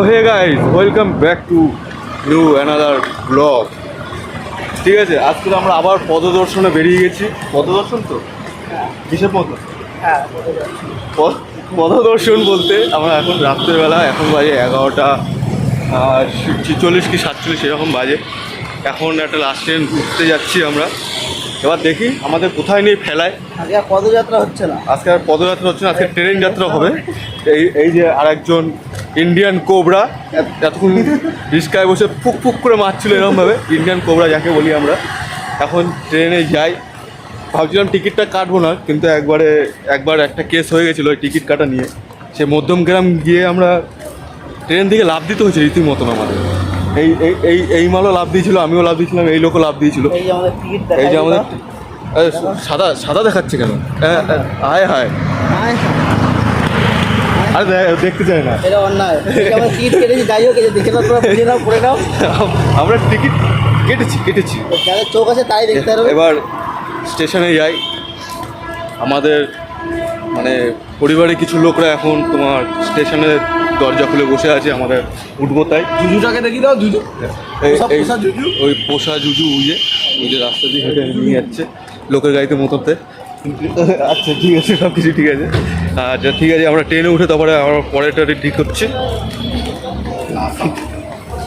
Hey guys welcome back to new another blog ঠিক আছে আজকে আমরা আবার পদদর্শনে বেরিয়ে গেছি। পদদর্শন তো? কিসের পদ হ্যাঁ পদ- পদদর্শন বলতে আমরা এখন রাত্রেবেলা এখন বাজে এগারোটা ছিচল্লিশ কি সাতচল্লিশ এরকম বাজে। এখন একটা লাস্ট ট্রেন ঘুরতে যাচ্ছি আমরা। এবার দেখি আমাদের কোথায় নিয়ে ফেলায়। আজকে আর পদযাত্রা হচ্ছে না। আজকে আর পদযাত্রা হচ্ছে না আজকে ট্রেন যাত্রা হবে। এই এই যে আরেকজন ইন্ডিয়ান কোবরা এত- এতক্ষণ রিস্কায় বসে ফুক ফুক করে মারছিল এরকমভাবে। ইন্ডিয়ান কোবরা যাকে বলি আমরা। এখন ট্রেনে যাই। ভাবছিলাম টিকিটটা কাটবো না কিন্তু একবারে একবার একটা কেস হয়ে গেছিল ওই টিকিট কাটা নিয়ে। সে মধ্যমগ্রাম গিয়ে আমরা ট্রেন থেকে লাভ দিতে হয়েছে রীতিমতন আমাদের। এই এই এই এই মালও লাভ দিয়েছিল আমিও লাভ দিয়েছিলাম এই লোকও লাভ দিয়েছিল। এই যে আমাদের সাদা সাদা দেখাচ্ছে কেন? হ্যাঁ, হ্যাঁ, আরে দেখতে চাই না। এটা অন্যায়। আমরা টিকিট কেটেছি যাই হোক দেখে নাও তোমরা বুঝে নাও পড়ে নাও। আমরা টিকিট কেটেছি কেটেছি। যাদের চোখ আছে তাই দেখতে এবার স্টেশনে যাই। আমাদের মানে পরিবারের কিছু লোকরা এখন তোমার স্টেশনে দরজা খুলে বসে আছে আমাদের উঠবো তাই। জুজুটাকে দেখি দাও জুজু? ওই পোষা জুজু উইয়ে ওই যে রাস্তা দিয়ে হেঁটে নিয়ে যাচ্ছে লোকের গাড়িতে মতোতে। আচ্ছা ঠিক আছে সব কিছু ঠিক আছে। আচ্ছা ঠিক আছে আমরা ট্রেনে উঠে তারপরে আমরা পরের ট্রেনে ঠিক হচ্ছে।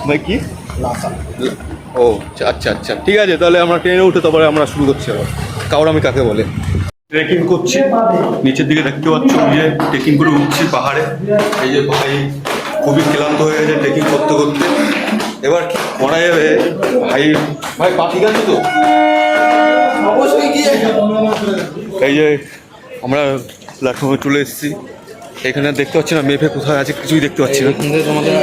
ভাই কি? ও আচ্ছা আচ্ছা ঠিক আছে তাহলে আমরা ট্রেনে উঠে তারপরে আমরা শুরু করছি আবার। কাউর আমি কাকে বলে? ট্রেকিং করছি। নিচের দিকে দেখতে পাচ্ছ যে ট্রেকিং করে উঠছি পাহাড়ে। এই যে ভাই খুবই ক্লান্ত হয়ে গেছে ট্রেকিং করতে করতে। এবার করা যাবে? ভাই ভাই পাখি গেছে তো? এই যে আমরা প্ল্যাটফর্মে চলে এসেছি। এখানে দেখতে পাচ্ছি না মেপে কোথায় আছে কিছুই দেখতে পাচ্ছি না। এখান থেকে তোমাদের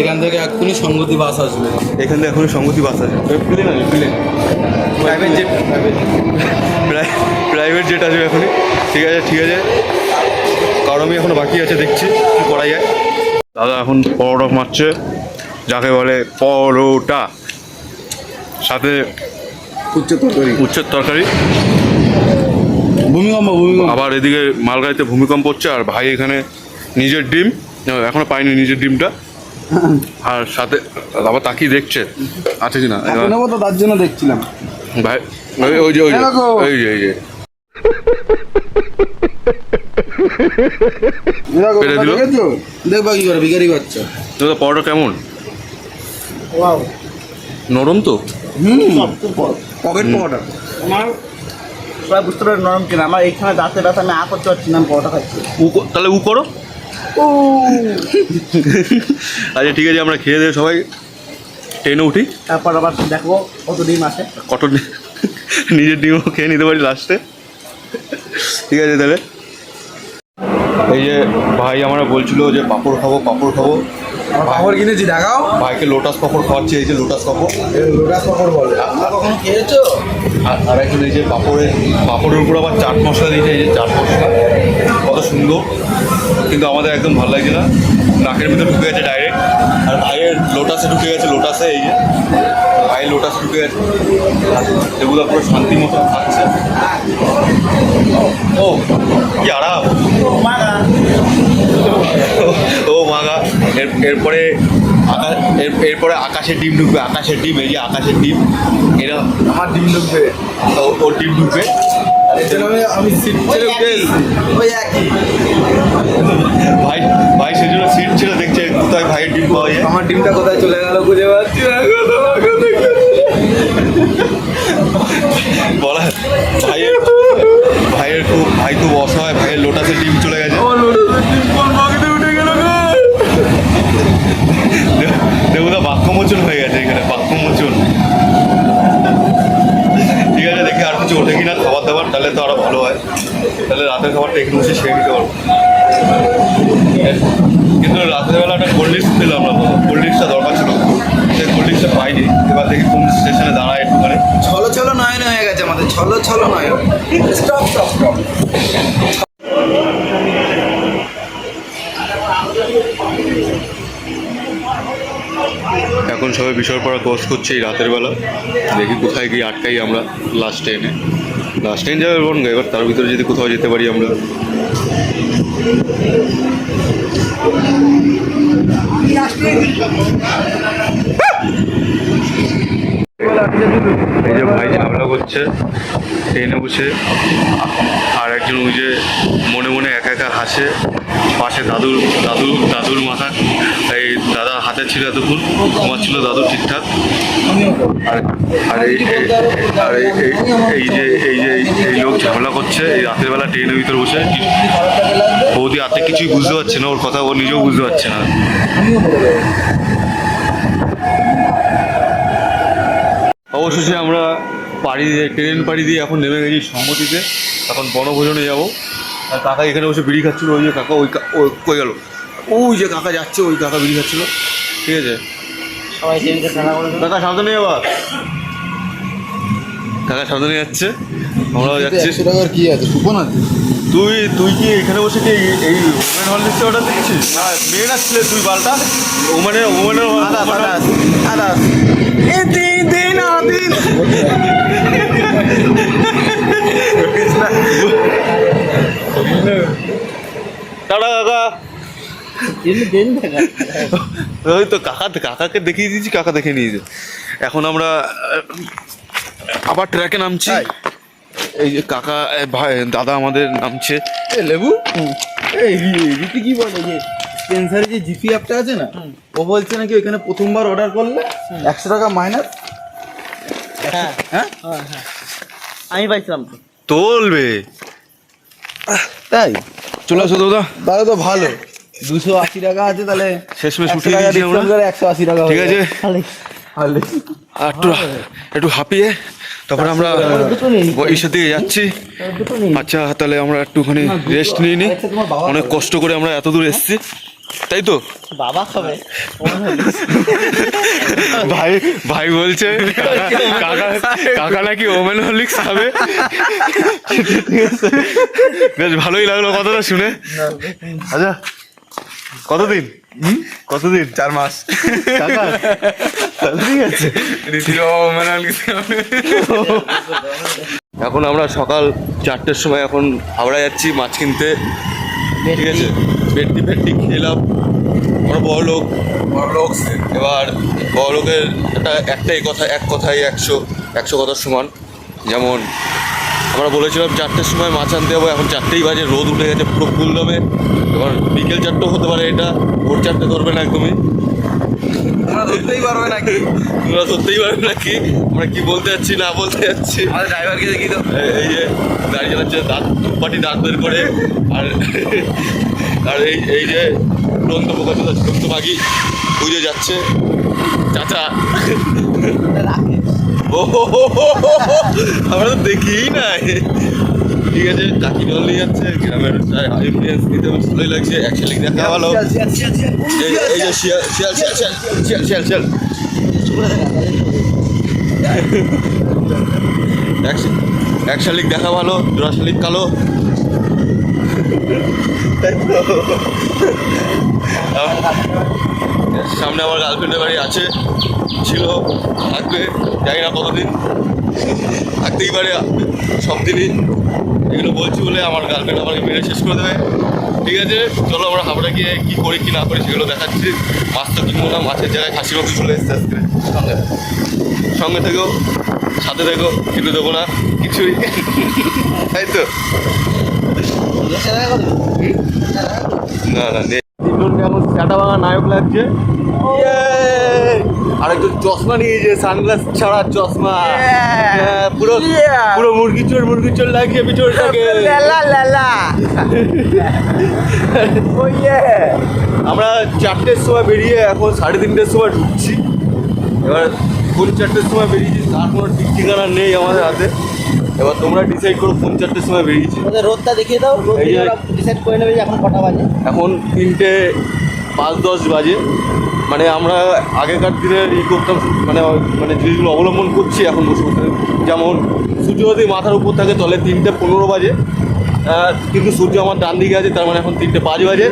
এখান থেকে এক্ষুনি সঙ্গতি বাস আসবে। এখান থেকে এখনই সংগতি বাস আসবে। Plane plane. Private jet private. Jet আসবে এখনই। ঠিক আছে ঠিক আছে। কারণ আমি এখনও বাকি আছে দেখছি কি করা যায়। দাদা এখন পরোটা মারছে যাকে বলে পরোটা। সাথে উচ্চ তরকারি। উচ্ছের তরকারি। ভূমিকম্প ভূমিকম্প। আবার এদিকে মালগাড়িতে ভূমিকম্প হচ্ছে আর ভাই এখানে নিজের ডিম এখনও পাইনি নিজের ডিমটা। আর সাথে আবার তাকিয়ে দেখছে। আছে কি না তার জন্য দেখছিলাম। ভাই ওই যে ওই যে ওই যে। দেখবা কি করে ভিখারি বাচ্চা দাদা পরোটা কেমন? ওয়াও। নরম তো? হুম। পকেট আমার প্রায় বুঝতে পারি নরম কিনা। আমার এইখানে দাঁতে দাঁতে আমি আ করতে পারছি না পরোটা খাচ্ছি। তাহলে উ করো। আচ্ছা ঠিক আছে আমরা খেয়ে দিয়ে সবাই ট্রেনে উঠি। তারপর আবার দেখব কত ডিম আছে। কত নিজের ডিমও খেয়ে নিতে পারি লাস্টে। ঠিক আছে তাহলে। এই যে ভাই আমরা বলছিল যে পাঁপড় খাব পাঁপড় খাব। পাপড় কিনেছি দেখাও। ভাইকে লোটাস পাঁপড় খাওয়াচ্ছি এই যে লোটাস পাঁপড়। লোটাস পাপড় বলে। তোমরা কখনো খেয়েছো? আর আর একজন এই যে পাঁপড়ের পাঁপড়ের উপর আবার চাট মশলা দিয়েছে এই যে চাট মশলা। কত সুন্দর। কিন্তু আমাদের একদম ভালো লাগছে না। নাকের ভিতরে ঢুকে গেছে ডাইরেক্ট আর ভাইয়ের লোটাসে ঢুকে গেছে লোটাসে এই যে। ভাইয়ের লোটাসে আর এগুলো পুরো শান্তি মতো থাকছে ও কি আরাম ও মাগা। এর এরপরে আকাশ এর এরপরে আকাশের ডিম ঢুকবে আকাশের ডিম এই যে আকাশের ডিম। এরা আমার ডিম ঢুকবে। ও- ওর ডিম ঢুকবে। আমি আমি সিট ছেড়ে উঠে ভাই ভাই সেজন্য সিট ছিল দেখছে কোথায় ভাইয়ের ডিম পাওয়া যায়। আমার ডিমটা কোথায় চলে গেল খুঁজে পাচ্ছি। বলা ভাইয়ের ভাইয়ের খুব ভাই খুব অসহায় ভাইয়ের লোটাসে ডিম চলে গেছে। লোটাসের দেবুদা বাক্যমোচন হয়ে গেছে এখানে বাক্যমোচন ঠিক আছে দেখি আর কিছু ওঠে কিনা খাবার দাবার তাহলে তো আরও ভালো হয়। তাহলে রাতের খাবারটা এখানে বসে সেরে নিতে পারব। কিন্তু রাতের বেলা একটা কোল্ড ড্রিঙ্কস পেলাম না ছলো ছলো নয়ন স্টপ স্টপ স্টপ এখন সবাই বিষয় পড়া কোর্স করছে এই রাতের বেলা। দেখি কোথায় গিয়ে আটকাই আমরা লাস্ট ট্রেনে লাস্ট ট্রেন যাবে বরং এবার তার ভিতরে যদি কোথাও যেতে পারি আমরা। এই যে ভাই ঝামেলা করছে ট্রেনে বসে। আর একজন ওই যে মনে মনে একা একা হাসে, পাশে দাদুর দাদু দাদুর মাথা। এই দাদা হাতে ছিল এতক্ষণ ঘুমাচ্ছিল দাদু ঠিকঠাক। আর এই আর এই যে এই যে এই লোক ঝামেলা করছে, এই রাতের বেলা ট্রেনের ভিতরে বসে বৌদি রাতে কিছুই বুঝতে পারছে না, ওর কথা ও নিজেও বুঝতে পারছে না। অবশেষে আমরা পাড়ি দিয়ে ট্রেন পাড়ি দিয়ে এখন নেমে গেছি সম্মতিতে। এখন বনভোজনে যাব। আর কাকা এখানে বসে বিড়ি খাচ্ছিলো ওই যে কাকা ওই কই গেল? ওই যে কাকা যাচ্ছে ওই কাকা বিড়ি খাচ্ছিলো। ঠিক আছে? সবাই কাকা সাবধানে যাবা? কাকা সাবধানে যাচ্ছে। আমরাও যাচ্ছি। একশো টাকার কি আছে? কুপন আছে? তুই তুই কি এখানে বসে কি এই- ওমেন হল লিস্টে অর্ডার দিচ্ছিস? না মেয়ে আসছিলে তুই বালটা ওমানে ওমেনের আদাস আদাস আদাস। এ দিন টাটা কাকা। ওই তো কাকা কাকাকে দেখিয়ে দিয়েছি কাকা দেখে নিয়েছে। এখন আমরা আবার ট্র্যাকে নামছি। এই যে কাকা ভাই দাদা আমাদের নামছে। এ লেবু? এই রীতি কি বলে যে স্পেন্সারে যে জিপি অ্যাপটা আছে না ও বলছে নাকি ওইখানে প্রথমবার অর্ডার করলে? একশো টাকা মাইনাস হ্যাঁ। হ্যাঁ? হ্যাঁ আমি পাইছিলাম তোলবে। তাই? চলে আসো দাদা। তাহলে তো ভালো। দুশো আশি টাকা আছে তাহলে। শেষমেশ দিয়েছি আমরা। একশো আশি টাকা ঠিক আছে। আর একটু একটু হাঁপিয়ে তারপরে আমরা নিয়ে দিকে যাচ্ছি। আচ্ছা তাহলে আমরা একটুখানি রেস্ট নিয়ে নিই। অনেক কষ্ট করে আমরা এত দূর এসেছি। তাই তো? বাবা খাবে ভাই ভাই বলছে কাকা কাকা নাকি ওমেন হরলিক্স খাবে? বেশ ভালোই লাগল কথাটা শুনে। আচ্ছা কতদিন? কতদিন? চার মাস। ঠিক আছে। এখন আমরা সকাল চারটের সময় এখন হাওড়া যাচ্ছি মাছ কিনতে। ঠিক আছে? পেটটি পেটটি খেলাম আমরা বড় লোক। বড় লোক। এবার বড় লোকের একটা একটাই কথা এক কথাই একশো একশো কথার সমান। যেমন আমরা বলেছিলাম চারটের সময় মাছ আনতে যাব এখন চারটেই বাজে রোদ উঠে গেছে পুরো ফুল দমে এবার বিকেল চারটেও হতে পারে এটা ভোর চারটে ধরবে না একদমই। তোমরা ধরতেই পারবে নাকি তোমরা ধরতেই পারবে নাকি আমরা কি বলতে যাচ্ছি না বলতে যাচ্ছি আমাদের ড্রাইভারকে দেখি তো এই- যে গাড়ি চালাচ্ছে দাঁত পাটি দাঁত বের করে আর আর এই এই যে উড়ন্ত পোকা উড়ন্ত পাখি বুঝে যাচ্ছে চাচা ও। আমরা তো দেখিই নাই ঠিক আছে কাকি জল নিয়ে যাচ্ছে গ্রামের ইনফ্লুয়েন্স নিতে ভালোই লাগছে অ্যাকচুয়ালি দেখা ভালো এই যে শিয়াল শিয়াল শিয়াল শিয়াল শিয়াল শিয়াল। এক- এক শালিক দেখা ভালো জোড়া শালিক কালো। সামনে আমার গার্লফ্রেন্ডের বাড়ি আছে ছিল থাকবে জানি না কতদিন। থাকতেই পারে। সব দিনই এগুলো বলছি বলে আমার গার্লফ্রেন্ড আমাকে মেরে শেষ করে দেবে। ঠিক আছে? চলো আমরা হাবড়া গিয়ে কী করি কি না করি সেগুলো দেখাচ্ছি। মাছ তো কিনবো না মাছের জায়গায় খাসি মাংস চলে এসছে আজকে। সঙ্গে সঙ্গে থেকো সাথে থেকো কিনে দেবো না কিছুই। তাই তো? না না নেই তিনজনকে চাটা ভাঙা নায়ক লাগছে। আরেকজন চশমা নিয়েছে সানগ্লাস ছাড়া চশমা। হ্যাঁ, পুরো. পুরো মুরগি চোর মুরগি চোর লাগিয়ে লালা ও ইয়ে আমরা চারটের সময় বেরিয়ে এখন সাড়ে তিনটের সময় ঢুকছি। এবার কোন চারটের সময় বেরিয়েছি তার কোনো ঠিক ঠিকানা নেই আমাদের হাতে। এবার তোমরা ডিসাইড করো কোন চারটের সময় বেরিয়েছি। রোদটা দেখিয়ে দাও যে- ডিসাইড করে নেবে এখন কটা বাজে। এখন তিনটে পাঁচ দশ বাজে। মানে আমরা আগেকার দিনে ই করতাম মানে মানে জিনিসগুলো অবলম্বন করছি এখন যেমন সূর্য যদি মাথার উপর থাকে, তাহলে তিনটে পনেরো বাজে। কিন্তু সূর্য আমার ডান দিকে আছে, তার মানে এখন তিনটে পাঁচ বাজে।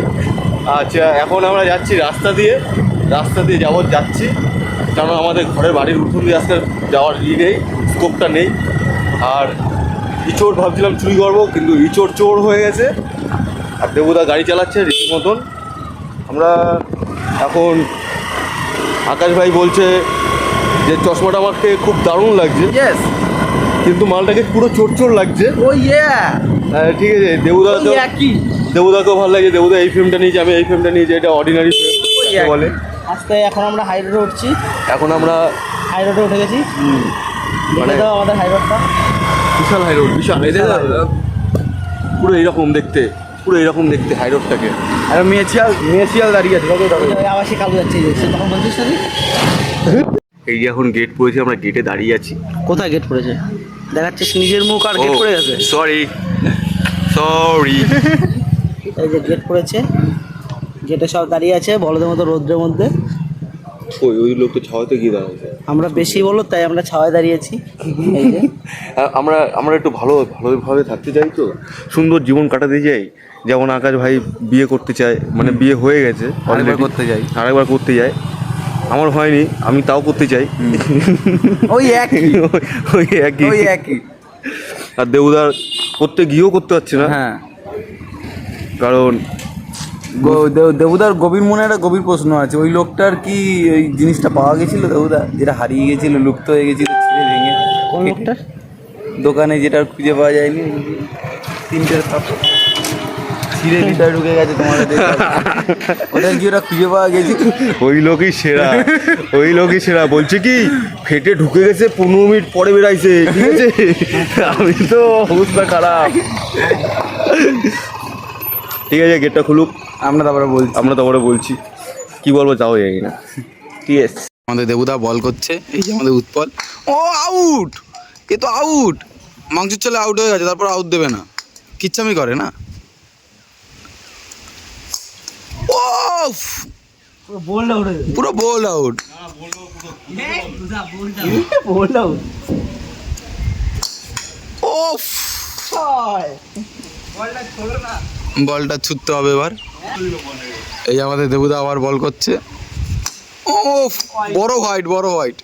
আচ্ছা এখন আমরা যাচ্ছি রাস্তা দিয়ে। রাস্তা দিয়ে যাব, যাচ্ছি। কারণ আমাদের ঘরের বাড়ির উঠোন দিয়ে আজকে যাওয়ার ই নেই স্কোপটা নেই। আর ইচোর ভাবছিলাম চুরি করব, কিন্তু ইচোর চোর হয়ে গেছে। আর দেবদা গাড়ি চালাচ্ছে রীতির মতন আমরা এখন আকাশ ভাই বলছে যে চশমাটা আমাকে খুব দারুণ লাগছে। ইয়েস কিন্তু মালটাকে পুরো চোর চোর লাগছে। ও ইয়া হ্যাঁ, ঠিক আছে দেবুদা তো একই দেবুদাকেও ভালো লাগে দেবুদা এই ফিল্মটা নিয়েছে আমি এই ফিল্মটা নিয়েছি এটা অর্ডিনারি ফিল্ম বলে। আজকে এখন আমরা হাই রোডে উঠছি। এখন আমরা হাই রোডে উঠে গেছি। মানে- আমাদের হাই রোডটা বিশাল হাই রোড বিশাল। পুরো এইরকম দেখতে। পুরো এরকম দেখতে হাই রোডটাকে আর মেয়েছিয়াল মেয়েছিয়াল দাঁড়িয়ে আছে আবার সে কালু যাচ্ছে তখন বলছিস এই যে এখন গেট পড়েছে আমরা গেটে দাঁড়িয়ে আছি। কোথায় গেট পড়েছে? দেখাচ্ছিস নিজের মুখ আর গেট পড়ে গেছে? সরি সরি এই যে গেট পড়েছে গেটে সব দাঁড়িয়ে আছে বলদের মতো রোদ্রের মধ্যে। ওই ওই লোক তো ছাওয়াতে গিয়ে দাঁড়াচ্ছে। আমরা বেশি বলো তাই আমরা ছাওয়ায় দাঁড়িয়েছি। এই আমরা আমরা একটু ভালো ভালোভাবে থাকতে চাই তো? সুন্দর জীবন কাটাতে চাই। যেমন আকাশ ভাই বিয়ে করতে চায় মানে বিয়ে হয়ে গেছে আরেকবার already। করতে চাই। আরেকবার করতে যায় আমার হয়নি আমি তাও করতে চাই। ওই একই। ওই একই। ওই একই। আর দেবুদার করতে গিয়েও করতে পারছে না। হ্যাঁ। কারণ দেব- দেবুদার গভীর মনে একটা গভীর প্রশ্ন আছে। ওই লোকটার কি ওই জিনিসটা পাওয়া গেছিল দেবুদা যেটা হারিয়ে গেছিল লুপ্ত হয়ে গেছিল ছিঁড়ে ভেঙে? কোন লোকটা দোকানে যেটা আর খুঁজে পাওয়া যায়নি? তিনটের কাপড় ছিঁড়ে ভিতরে ঢুকে গেছে তোমাদের দেখে। ওটা কি ওটা খুঁজে পাওয়া গেছে? ওই লোকই সেরা। ওই লোকই সেরা। বলছে কি ফেটে ঢুকে গেছে পনেরো মিনিট পরে বেরাইছে ঠিক আছে? আমি তো অবস্থা খারাপ। ঠিক আছে গেটটা খুলুক। আমরা তারপরে বলছি। আমরা তারপরে বলছি। কি বলব যাও জানি না। ঠিক আছে আমাদের দেবুদা বল করছে এই যে আমাদের উৎপল। ও আউট এ তো আউট মাংস চলে আউট হয়ে গেছে তারপর আউট দেবে না। কিচ্ছামি করে না। পুরো বোল আউট বলটা ও বলটা ছুটতে হবে এবার। এই আমাদের দেবুদা আবার বল করছে। ও বড় হোয়াইট বড় হোয়াইট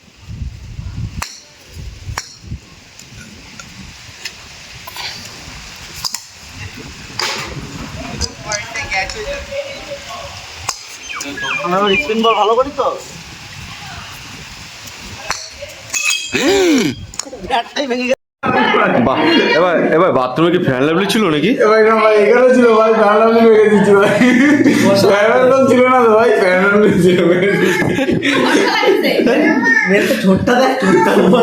আমরা স্পিন বল ভালো করি তো। ব্যাটটাই ভেঙে গেছে। বাহ এবার এবার বাথরুমে কি ফ্যান লেভেল ছিল নাকি? ভাই ভাই এখানে ছিল ভাই প্যানেল মেরে দিচ্ছি ভাই। প্যানেল ছিল না তো ভাই প্যানেল ছিল মেয়ের তো ঠোঁটটা দেখ ঠোঁটটা উপর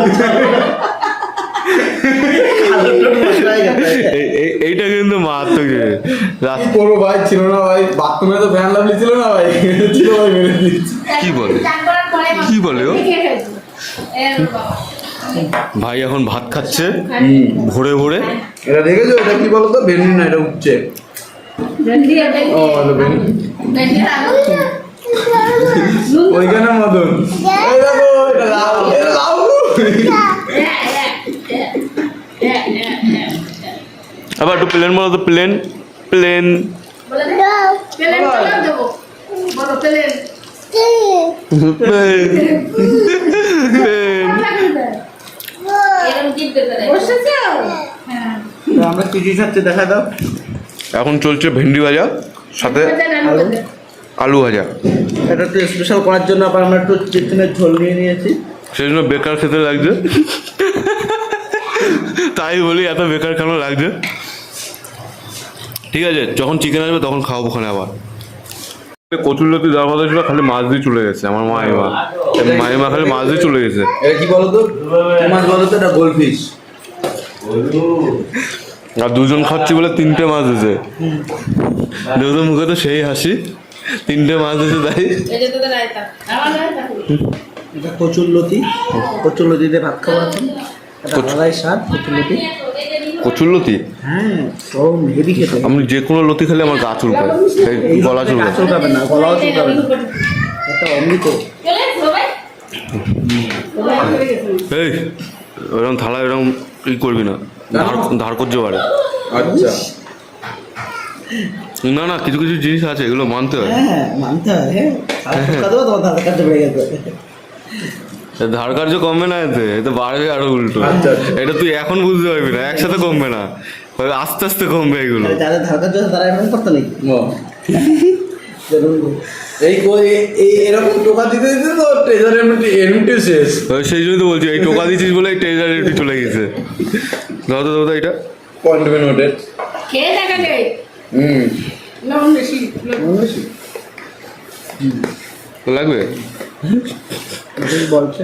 কালো ঠোঁট মশলা গেছে। এই- এই- এইটা কিন্তু মারাত্মক। কি করব ভাই? ছিল না ভাই। বাথরুমে তো ফ্যান লাভলি ছিল না ভাই? ছিল ভাই মেরে দিচ্ছি কি বলে? কি বলে ও? ভাই এখন ভাত খাচ্ছে। ভোরে ভোরে। এটা দেখেছ? এটা কি বলতো? ভেন্ডি না এটা উঠছে ওইখানে মদন। আবার একটু প্লেন বলো তো প্লেন প্লেন। আমরা খাচ্ছি দেখা দাও এখন চলছে ভেন্ডি ভাজা সাথে আলু ভাজা। এটা একটু স্পেশাল করার জন্য আবার আমরা একটু চিকেনের ঝোল নিয়ে নিয়েছি। সেই জন্য বেকার খেতে লাগছে। তাই বলি এত বেকার কেন লাগছে? ঠিক আছে যখন চিকেন আসবে তখন খাওয়াবো ওখানে আবার। কচুরলতি দেওয়ার কথা ছিল খালি মাছ দিয়ে চলে গেছে আমার মাইমা মাইমা খালি মাছ দিয়ে চলে গেছে। এটা কি বলতো মাছ বলতো এটা গোল্ড ফিশ আর দুজন খাচ্ছি বলে তিনটে মাছ দিয়েছে দুজন মুখে তো সেই হাসি তিনটে মাছ দিয়েছে তাই। এটা কচুর লতি কচুর লতি দিয়ে ভাত এটা আলাদাই স্বাদ কচুর লতি? হ্যাঁ সব হেভি খেতে। আমি যে কোনো লতি খেলে আমার গা চুলকায়। গলা চুলকায়। চুলকাবে না গলাও চুলকাবে না। এটা অমৃত। এই ওরকম থালা এরকম ই করবি না। ধার করতে পারে আচ্ছা। না না কিছু কিছু জিনিস আছে এগুলো মানতে হয়। হ্যাঁ মানতে হয় ধার কার্য কমবে না এতে এতে বাড়বে আরও উল্টো। আচ্ছা, আচ্ছা। এটা তুই এখন বুঝতে পারবি না একসাথে কমবে না। আস্তে আস্তে কমবে এগুলো। যাদের ধার কাটতে তারা এরকম করতো নাকি? এই এরকম টোকা দিতে দিতে তো শেষ। সেই জন্যই তো বলছি এই টোকা দিয়েছিস বলে ট্রেজার একটু চলে গেছে। দাও তো দাও এটা। পয়েন্ট হুম। বেশি। লাগবে? বলছে?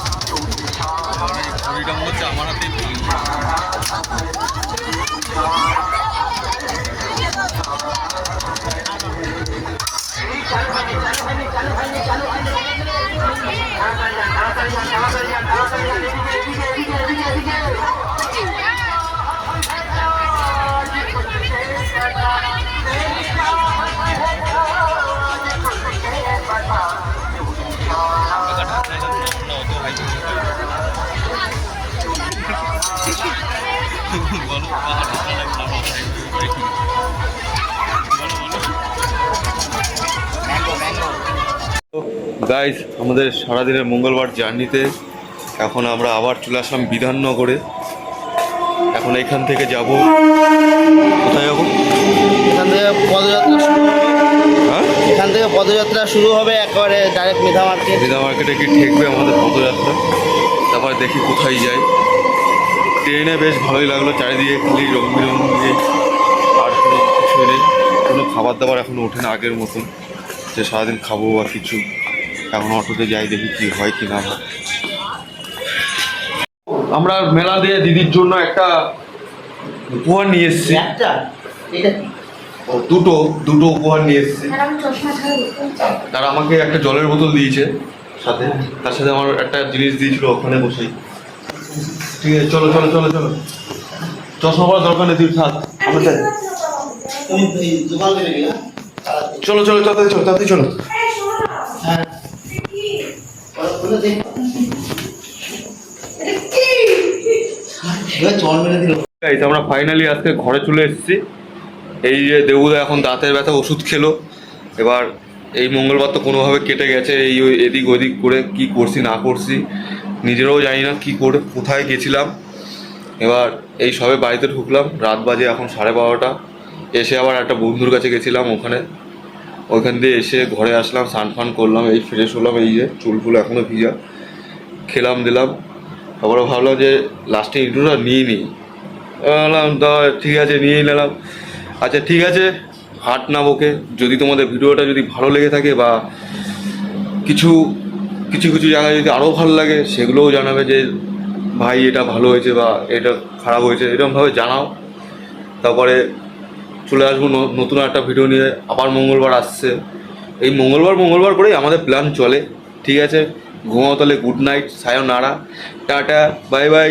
ছবিটা মনে হচ্ছে আমার হাতেই গাইজ আমাদের সারাদিনের মঙ্গলবার জার্নিতে এখন আমরা আবার চলে আসলাম বিধাননগরে। এখন এখান থেকে যাব। কোথায় যাব? এখান থেকে পদযাত্রা শুরু হবে। হ্যাঁ? এখান থেকে পদযাত্রা শুরু হবে একবারে ডাইরেক্ট মেধা মার্কেট বিধা মার্কেটে কি ঠেকবে আমাদের পদযাত্রা। তারপরে দেখি কোথায় যাই। ট্রেনে বেশ ভালোই লাগল চারিদিকে খালি রং বেরঙে আর কোনো কিছু নেই। কোনো খাবার দাবার এখন ওঠে না আগের মতন। যে সারাদিন খাব বা কিছু। এখন অটোতে যাই দেখি কি হয় কি না হয়। আমরা মেলা দিয়ে দিদির জন্য একটা উপহার নিয়ে এসেছি। একটা? এটা কি? ও, দুটো দুটো উপহার নিয়ে এসেছি। তারা আমাকে একটা জলের বোতল দিয়েছে সাথে। তার সাথে আমার একটা জিনিস দিয়েছিল ওখানে বসেই। ঠিক আছে চলো চলো চলো চলো। চশমা পড়ার দরকার নেই তুই থাক। আমরা চলো চলো তাড়াতাড়ি চলো তাড়াতাড়ি চলো এবার চল মেরে দিল এই তো আমরা ফাইনালি আজকে ঘরে চলে এসেছি। এই যে দেবুদা এখন দাঁতের ব্যথা ওষুধ খেলো। এবার এই মঙ্গলবার তো কোনোভাবে কেটে গেছে এই ওই এদিক ওদিক করে কি করছি না করছি নিজেরাও জানি না কি করে কোথায় গেছিলাম। এবার এই সবে বাড়িতে ঢুকলাম রাত বাজে এখন সাড়ে বারোটা। এসে আবার একটা বন্ধুর কাছে গেছিলাম ওখানে। ওইখান দিয়ে এসে ঘরে আসলাম, স্নান ফান করলাম, এই ফ্রেশ হলাম, এই যে চুল ফুল এখনও ভিজা। খেলাম, দিলাম। তারপরে ভাবলাম যে লাস্টে ইন্টুটা নিয়ে নিই। বললাম, তা ঠিক আছে নিয়েই নিলাম। আচ্ছা ঠিক আছে, হাট না বকে যদি তোমাদের ভিডিওটা যদি ভালো লেগে থাকে বা কিছু কিছু কিছু জায়গায় যদি আরও ভালো লাগে, সেগুলোও জানাবে যে, ভাই, এটা ভালো হয়েছে বা এটা খারাপ হয়েছে। এরকমভাবে জানাও। তারপরে চলে আসব নতুন একটা ভিডিও নিয়ে আবার মঙ্গলবার আসছে। এই মঙ্গলবার মঙ্গলবার করেই আমাদের প্ল্যান চলে, ঠিক আছে? ঘুমাও তাহলে গুড নাইট সায়ো নাড়া টাটা বাই বাই